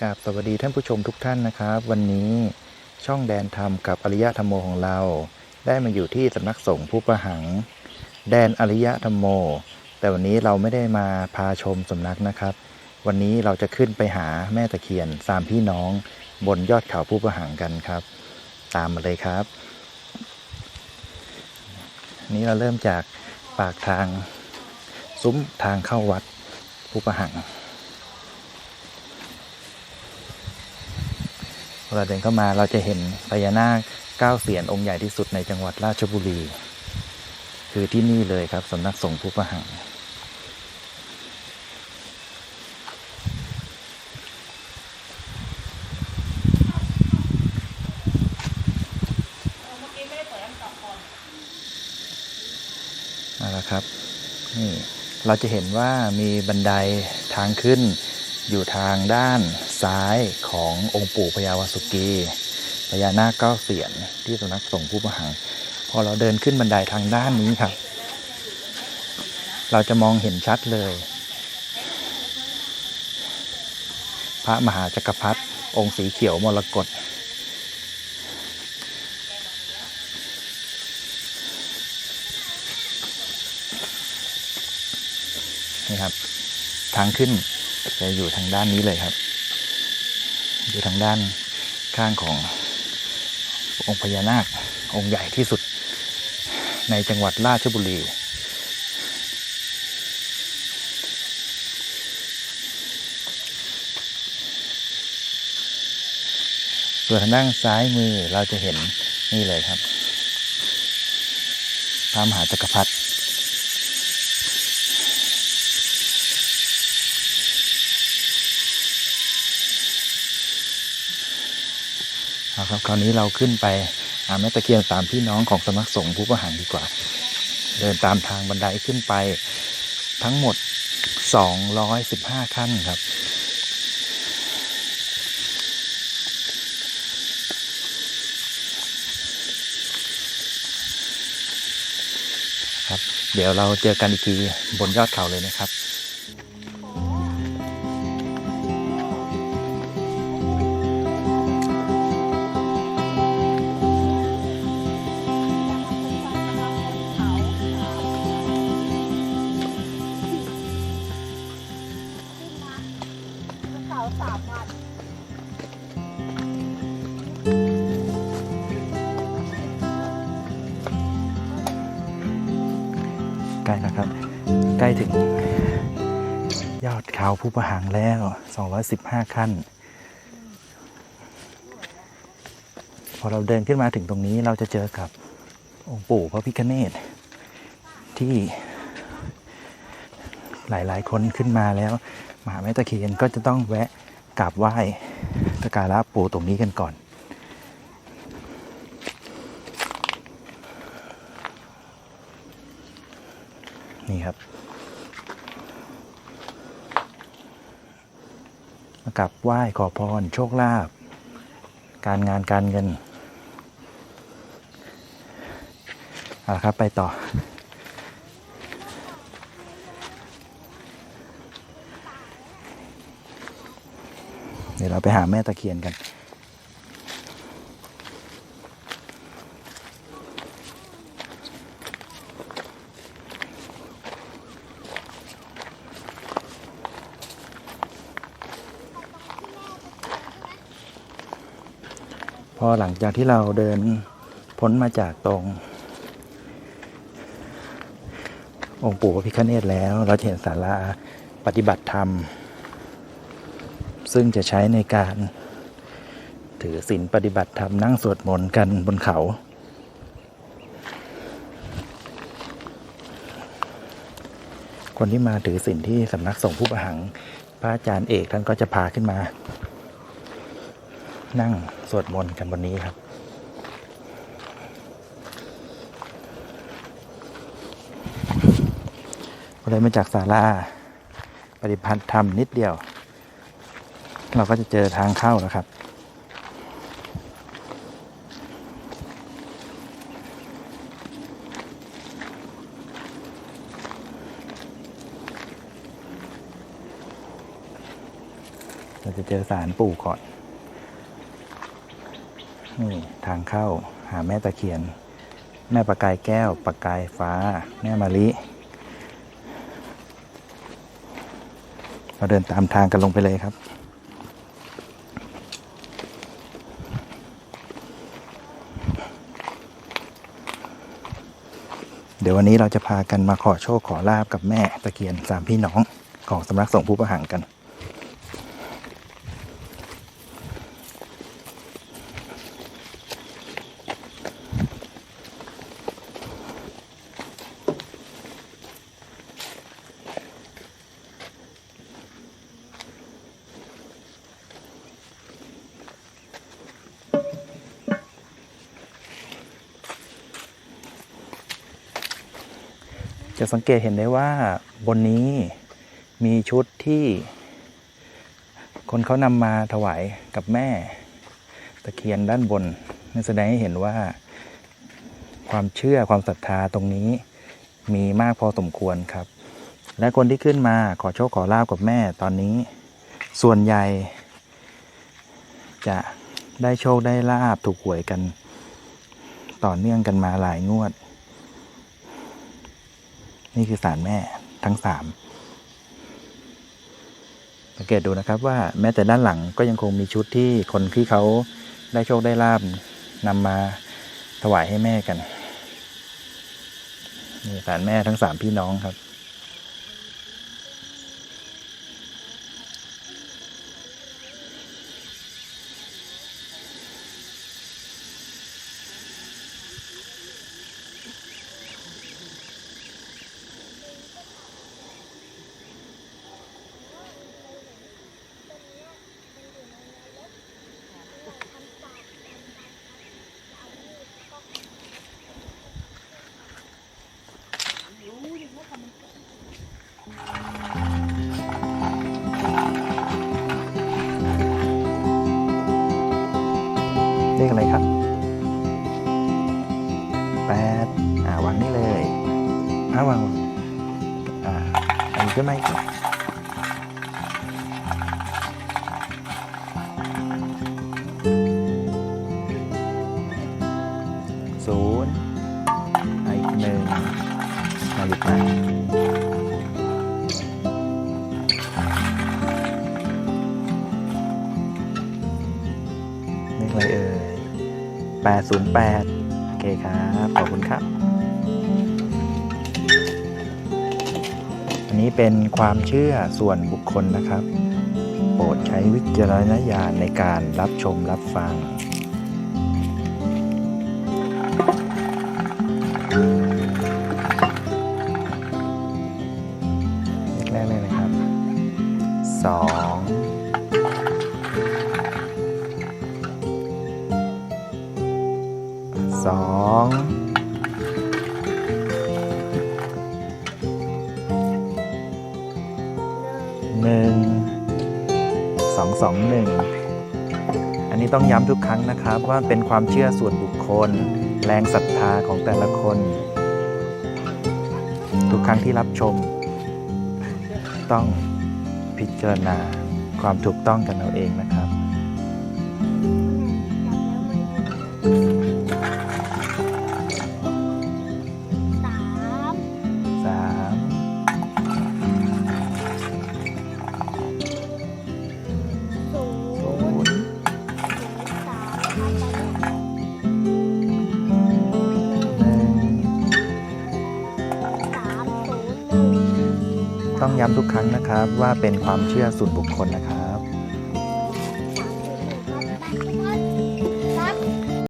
กราบสวัสดีท่านผู้ชมทุกท่านนะครับ วันนี้ช่องแดนธรรมกับอริยธรรมโมของเรา ได้มาอยู่ที่สำนักสงฆ์ผู้ประหัง แดนอริยธรรมโม แต่วันนี้เราไม่ได้มาพาชมสำนักนะครับ วันนี้เราจะขึ้นไปหาแม่ตะเคียนสามพี่น้องบนยอดเขาผู้ประหังกันครับ ตามมาเลยครับนนี้เราเริ่มจากปากทาง ซุ้มทางเข้าวัดผู้ประหัง เวลาเดินเข้ามาเราจะเห็นพญานาคเก้าเสียนองค์ใหญ่ที่สุดในจังหวัดราชบุรี คือที่นี่เลยครับสำนักสงฆ์ผู้ประหังเอาละครับนี่เราจะเห็นว่ามีบันไดทางขึ้นอยู่ทางด้าน ซ้ายขององค์ปู่พญาวาสุกีพญานาคเก้าเสียนที่สำนักสงฆ์ผู้ประหัง พอเราเดินขึ้นบันไดทางด้านนี้ครับ เราจะมองเห็นชัดเลย พระมหาจักรพรรดิองค์สีเขียวมรกตนี่ครับ ทางขึ้นจะอยู่ทางด้านนี้เลยครับ อยู่ทางด้านข้างขององค์พญานาคองค์ใหญ่ที่สุดในจังหวัดราชบุรี ส่วนทางด้านซ้ายมือเราจะเห็นนี่เลยครับพระมหาจักรพรรดิ เอาครับคราวนี้เราขึ้นไปหาแม่ตะเคียนสามพี่น้องของสำนักสงฆ์ผู้ประหารดีกว่า เดินตามทางบันไดขึ้นไปทั้งหมด 215 ขั้นครับครับ เดี๋ยวเราเจอกันอีกทีบนยอดเขาเลยนะครับ ใกล้แล้วครับ ใกล้ถึง ยอดเขาผู้ประหางแล้ว 215 ขั้น พอเราเดินขึ้นมาถึงตรงนี้เราจะเจอกับองค์ปู่พระพิฆเนศที่หลาย ๆ คนขึ้นมาแล้วมหาแม่ตะเคียนก็จะต้องแวะกราบไหว้สกการะปู่ตรงนี้กันก่อน นี่ครับมากราบไหว้ขอพร โชคลาภการงานการเงินเอาละครับไปต่อ เดี๋ยวเราไปหาแม่ตะเคียนกัน พอหลังจากที่เราเดินพ้นมาจากตรง องค์ปู่พระพิฆเนศแล้ว เราเห็นศาลาปฏิบัติธรรม ซึ่งจะใช้ในการถือศีลปฏิบัติธรรมนั่งสวดมนต์กันบนเขา คนที่มาถือศีลที่สำนักสงฆ์ผู้ประหัง พระอาจารย์เอกท่านก็จะพาขึ้นมา นั่งสวดมนต์กันวันนี้ครับพอเลยมาจากศาลาปฏิพันธ์ธรรมนิดเดียว เราก็จะเจอทางเข้าแล้วครับเราจะเจอสารปู่ก่อน นี่ทางเข้าหาแม่ตะเคียน แม่ประกายแก้วประกายฟ้า แม่มะลิเราเดินตามทางกันลงไปเลยครับเดี๋ยววันนี้เราจะพากันมาขอโชคขอลาบกับแม่ตะเคียนสามพี่น้องของสำนักสงฆ์ผู้ประหังกัน จะสังเกตเห็นได้ว่าบนนี้มีชุดที่คนเขานำมาถวายกับแม่ ตะเคียนด้านบนนั่นแสดงให้เห็นว่า ความเชื่อความศรัทธาตรงนี้มีมากพอสมควรครับ และคนที่ขึ้นมาขอโชคขอลาบกับแม่ตอนนี้ ส่วนใหญ่ จะได้โชคได้ลาบถูกหวยกัน ต่อเนื่องกันมาหลายงวด นี่คือสารแม่ทั้งสามสังเกตดูนะครับว่าแม้แต่ด้านหลังก็ยังคงมีชุดที่คนที่เขาได้โชคได้ลาบนำมาถวายให้แม่กันนี่สารแม่ทั้งสามพี่น้องครับ ขอะไรครับแปดอ่าวางนี่เลยอ่าวางอ่าอันนี้ขึ้นมาอีกศูนย์อีกหนึ่งมาหยุดมา 808 โอเคครับ ขอบคุณครับ อันนี้เป็นความเชื่อส่วนบุคคลนะครับ โปรดใช้วิจารณญาณในการรับชมรับฟัง หนึ่งสองสองหนึ่งอันนี้ต้องย้ำทุกครั้งนะครับว่าเป็นความเชื่อส่วนบุคคล แรงศรัทธาของแต่ละคน ทุกครั้งที่รับชม ต้องพิจารณาความถูกต้องกันเอาเองนะครับ ต้องย้ำทุกครั้งนะครับว่าเป็นความเชื่อส่วนบุคคลนะครับ